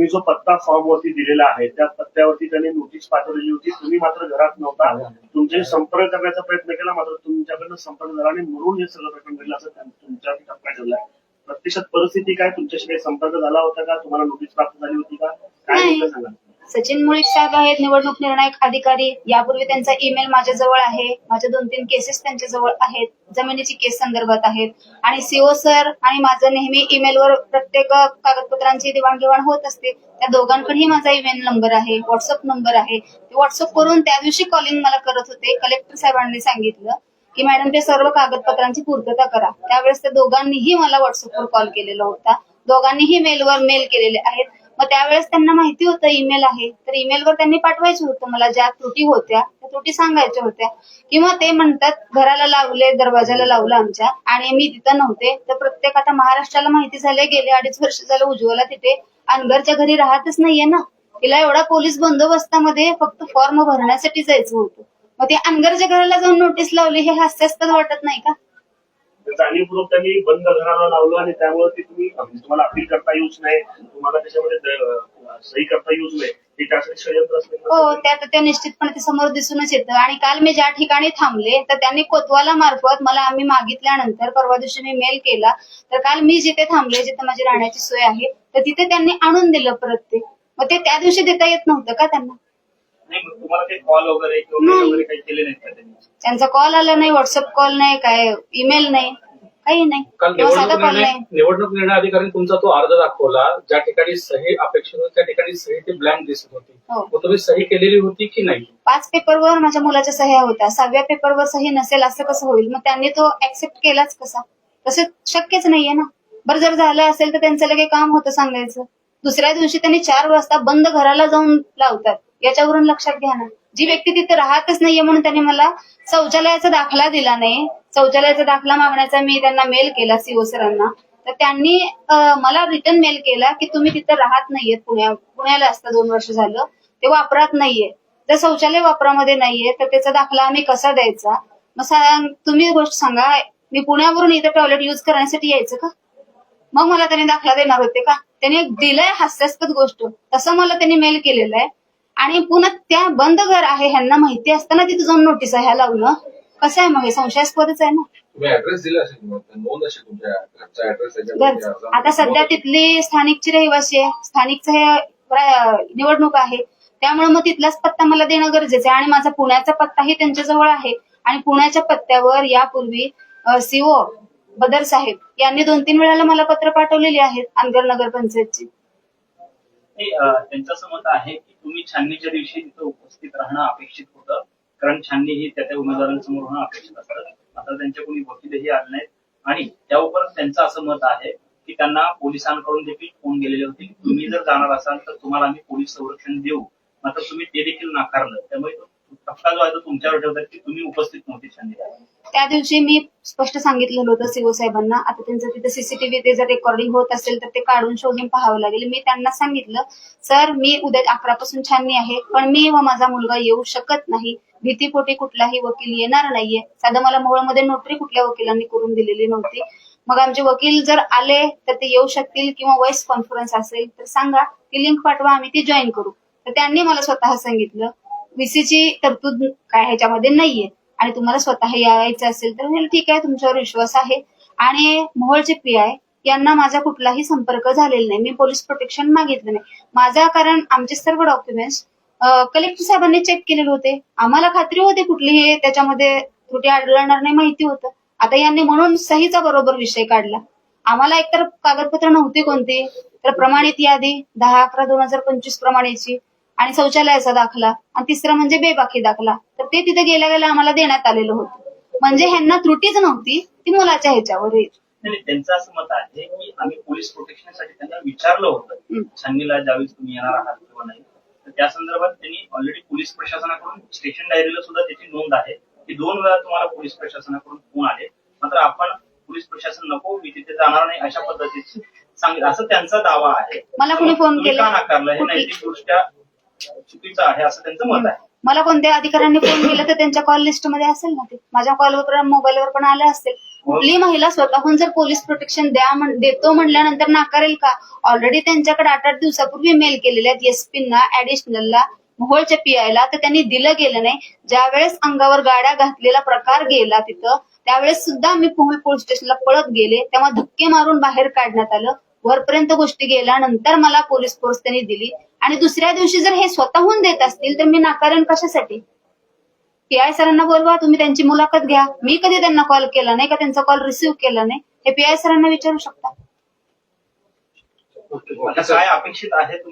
तुम्ही जो पत्ता फॉर्म वरती दिलेला आहे त्या पत्त्यावरती त्यांनी नोटीस पाठवलेली होती. तुम्ही मात्र घरात नव्हता. तुमच्याशी संपर्क करण्याचा प्रयत्न केला मात्र तुमच्याकडनं संपर्क झाला आणि म्हणून हे सगळं प्रकरण घडलं असं तुमच्यावरती टप्पा ठरलाय प्रत्यक्षात परिस्थिती काय? तुमच्याशी काही संपर्क झाला होता का? तुम्हाला नोटीस प्राप्त झाली होती का? काय सांगा. सचिन मुळीक साहेब आहेत निवडणूक निर्णायक अधिकारी. यापूर्वी त्यांचा ईमेल माझ्याजवळ आहे. माझ्या दोन तीन केसेस त्यांच्याजवळ आहेत. जमिनीची केस संदर्भात आहेत. आणि सीओ सर आणि माझं नेहमी ईमेलवर प्रत्येक कागदपत्रांची देवाणघेवाण होत असते. त्या दोघांकडेही माझा ईमेल नंबर आहे व्हॉट्सअप नंबर आहे. ते व्हॉट्सअप करून त्या दिवशी कॉलिंग मला करत होते. कलेक्टर साहेबांनी सांगितलं की मॅडम ते सर्व कागदपत्रांची पूर्तता करा. त्यावेळेस त्या दोघांनीही मला व्हॉट्सअपवर कॉल केलेला होता. दोघांनीही मेलवर मेल केलेले आहेत. मग त्यावेळेस त्यांना माहिती होतं ईमेल आहे. तर ईमेलवर त्यांनी पाठवायचं होतं मला ज्या त्रुटी होत्या त्या त्रुटी सांगायच्या होत्या. किंवा ते म्हणतात घराला लावले दरवाजाला लावलं आमच्या आणि मी तिथं नव्हते. तर प्रत्येक आता महाराष्ट्राला माहिती झाले गेले अडीच वर्ष झालं उज्ज्वला तिथे. अनगरच्या घरी राहतच नाहीये ना. तिला एवढा पोलीस बंदोबस्तामध्ये फक्त फॉर्म भरण्यासाठी जायचं होतं. मग ते अनगरच्या घराला जाऊन नोटीस लावली हे हास्यास्पद वाटत नाही का? म्हणजे जाणीवपूर्वक त्यांनी बंद घराला लावलं आणि त्यामुळे ते तुम्ही म्हणजे तुम्हाला अपील करता येऊच नाही. तुम्हाला त्याच्यामध्ये सही करता येऊच नाही. हे त्यासाठी षडयंत्र असेल हो त्यात ते निश्चितपणे ते समोर दिसूनच येतं. आणि काल मी ज्या ठिकाणी थांबले तर त्यांनी कोतवाला मार्फत मला आम्ही मागितल्यानंतर परवा दिवशी मी मेल केला. तर काल मी जिथे थांबले जिथे माझी राहण्याची सोय आहे तर तिथे त्यांनी आणून दिलं परत ते. मग ते त्या दिवशी देता येत नव्हतं का त्यांना? नाही मग तुम्हाला काही कॉल वगैरे किंवा नाही. mail वगैरे काही केले नाहीत का त्यांनी? त्यांचा कॉल आला नाही व्हॉट्सअप कॉल नाही काय ईमेल नाही काही नाही. काल किंवा साधा निवडणूक कॉल निर्णय नाही. निवडणूक निर्णय अधिकाऱ्यांनी तुमचा तो अर्ज दाखवला ज्या ठिकाणी सही अपेक्षित होती त्या ठिकाणी सही ती ब्लँक दिसत होती. हो. मग तुम्ही सही केलेली होती की नाही? पाच पेपरवर माझ्या मुलाच्या सह्या होत्या. सहाव्या पेपरवर सही नसेल असं कसं होईल? मग त्यांनी तो ऍक्सेप्ट केलाच कसा? तसं शक्यच नाहीये ना. बरं जर झालं असेल तर त्यांचं लगे काम होतं सांगायचं. दुसऱ्या दिवशी त्यांनी चार वाजता बंद घराला जाऊन लावतात. याच्यावरून लक्षात घ्या ना. जी व्यक्ती तिथे राहतच नाहीये म्हणून त्यांनी मला शौचालयाचा दाखला दिला नाही. शौचालयाचा दाखला मागण्याचा मी त्यांना मेल केला सीओ सरांना. तर त्यांनी मला रिटर्न मेल केला की तुम्ही तिथे राहत नाहीये. पुण्या पुण्याला असतं दोन वर्ष झालं. ते वापरात नाहीये. जर शौचालय वापरामध्ये नाहीये तर त्याचा दाखला आम्ही कसा द्यायचा? मग सांग तुम्ही गोष्ट सांगा मी पुण्यावरून इथं टॉयलेट युज करण्यासाठी यायचं का? मग मला त्यांनी दाखला देणार होते का? त्यांनी दिलंय हास्यास्पद गोष्ट. तसं मला त्यांनी मेल केलेलं आहे. आणि पुन्हा त्या बंद घर आहे ह्यांना माहिती असताना तिथे जाऊन नोटीस ह्या लावणं. कसं आहे मग हे? संशयास्पदच आहे ना? आता सध्या तिथली स्थानिकची रहिवासी आहे. स्थानिकचं हे निवडणूक आहे. त्यामुळे मग तिथलाच पत्ता मला देणं गरजेचं आहे. आणि माझा पुण्याचा पत्ताही त्यांच्याजवळ आहे. आणि पुण्याच्या पत्त्यावर यापूर्वी सीओ बदर साहेब यांनी दोन तीन वेळाला मला पत्र पाठवलेली आहेत अनगर नगर पंचायतची. नाही, त्यांचं असं मत आहे की तुम्ही छाननीच्या दिवशी तिथं उपस्थित राहणं अपेक्षित होतं कारण छाननी ही त्या त्या उमेदवारांसमोर होणं अपेक्षित असतं. आता त्यांच्या कोणी वकीलही आले नाहीत. आणि त्यावर त्यांचं असं मत आहे की त्यांना पोलिसांकडून देखील फोन गेलेले होते की तुम्ही जर जाणार असाल तर तुम्हाला आम्ही पोलीस संरक्षण देऊ. मात्र तुम्ही ते देखील नाकारलं. त्यामुळे तो टप्पा जो आहे तो तुमच्यावर ठेवतात की तुम्ही उपस्थित नव्हते त्या दिवशी मी स्पष्ट सांगितलेलं होतं सीओ साहेबांना. आता त्यांचं तिथे सीसीटीव्ही ते जर रेकॉर्डिंग होत असेल तर ते काढून शोधून पाहावं लागेल. मी त्यांना सांगितलं सर मी उद्या अकरा पासून छाननी आहे पण मी व माझा मुलगा येऊ शकत नाही. भीतीपोटी कुठलाही वकील येणार नाहीये. साधं मला मोहळमध्ये नोटरी कुठल्या वकिलांनी करून दिलेली नव्हती. मग आमचे वकील जर आले तर ते येऊ शकतील किंवा वॉइस कॉन्फरन्स असेल तर सांगा. ती लिंक पाठवा आम्ही ती जॉईन करू. तर त्यांनी मला स्वतः सांगितलं व्हीसीची तरतूद काय ह्याच्यामध्ये नाहीये. आणि तुम्हाला स्वतः यायचं असेल तर ठीक आहे तुमच्यावर विश्वास आहे. आणि मोहोळचे पी आय यांना माझा कुठलाही संपर्क झालेला नाही. मी पोलीस प्रोटेक्शन मागितलं नाही. माझा कारण आमचे सर्व डॉक्युमेंट्स कलेक्टर साहेबांनी चेक केलेले होते. आम्हाला खात्री होती कुठलीही त्याच्यामध्ये त्रुटी आढळणार नाही माहिती होतं. आता यांनी म्हणून सहीचा बरोबर विषय काढला. आम्हाला एकतर कागदपत्र नव्हते कोणती तर प्रमाणित यादी दहा अकरा दोन हजार पंचवीस प्रमाणेची. आणि शौचालयाचा दाखला आणि तिसरं म्हणजे बेबाकी दाखला. तर ते तिथे गेल्या गेल्या आम्हाला देण्यात आलेलं होतं. म्हणजे ह्यांना त्रुटीच नव्हती ती मुलाच्या ह्याच्यावर नाही, त्यांचं असं मत आहे की आम्ही पोलीस प्रोटेक्शनसाठी त्यांना विचारलं होतं. छाननीला ज्यावेळेस तुम्ही येणार आहात किंवा नाही. तर त्या संदर्भात त्यांनी ऑलरेडी पोलीस प्रशासनाकडून स्टेशन डायरीला सुद्धा त्याची नोंद आहे. की दोन वेळा तुम्हाला पोलीस प्रशासनाकडून फोन आले. मात्र आपण पोलीस प्रशासन नको मी तिथे जाणार नाही अशा पद्धतीचे सांगितलं. असं त्यांचा दावा आहे. मला कोणी फोन केला? नाकारलं? हे? नैतिकदृष्ट्या चुकीचं आहे असं त्यांचं मत आहे. मला कोणत्या अधिकाऱ्यांनी फोन केला तर त्यांच्या कॉल लिस्टमध्ये असेल ना ते? माझ्या कॉलवर मोबाईलवर पण आले असतील. कुठली महिला स्वतःहून जर पोलीस प्रोटेक्शन द्या देतो म्हटल्यानंतर नाकारेल का? ऑलरेडी त्यांच्याकडे आठ आठ दिवसापूर्वी मेल केलेले आहेत एसपींना ऍडिशनलला मोहोळच्या पीआयला तर त्यांनी दिलं गेलं नाही. ज्यावेळेस अंगावर गाड्या घातलेला प्रकार गेला तिथं त्यावेळेस सुद्धा मी पोहोळ पोलीस स्टेशनला पळत गेले. तेव्हा धक्के मारून बाहेर काढण्यात आलं. वरपर्यंत गोष्टी गेल्यानंतर मला पोलीस फोर्स त्यांनी दिली. आणि दुसऱ्या दिवशी जर हे स्वतःहून देत असतील तर मी नाकारण कशासाठी? पीआय सरांना बोलवा तुम्ही त्यांची मुलाखत घ्या. मी कधी त्यांना कॉल केला नाही का? त्यांचा कॉल रिसिव्ह केला नाही. हे पीआय सरांना विचारू शकता. काय अपेक्षित आहे